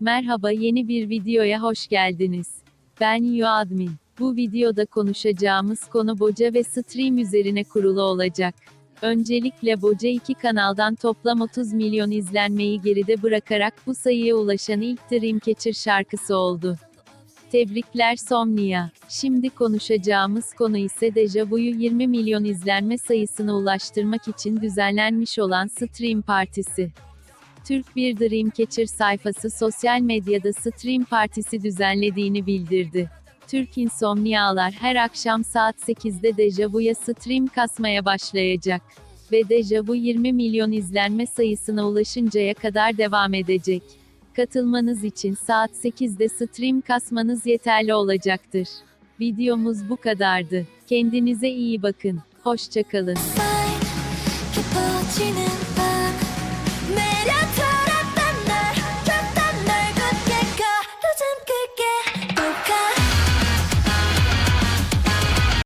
Merhaba yeni bir videoya hoş geldiniz. Ben YoAdmin. Bu videoda konuşacağımız konu Boca ve Stream üzerine kurulu olacak. Öncelikle Boca iki kanaldan toplam 30 milyon izlenmeyi geride bırakarak bu sayıya ulaşan ilk Dreamcatcher şarkısı oldu. Tebrikler Somnia. Şimdi konuşacağımız konu ise Deja Vu'yu 20 milyon izlenme sayısına ulaştırmak için düzenlenmiş olan Stream Partisi. Türk bir Dreamcatcher sayfası sosyal medyada Stream Partisi düzenlediğini bildirdi. Türk insomnialar her akşam saat 8'de Deja Vu'ya stream kasmaya başlayacak. Ve Deja Vu 20 milyon izlenme sayısına ulaşıncaya kadar devam edecek. Katılmanız için saat 8'de stream kasmanız yeterli olacaktır. Videomuz bu kadardı. Kendinize iyi bakın. Hoşçakalın.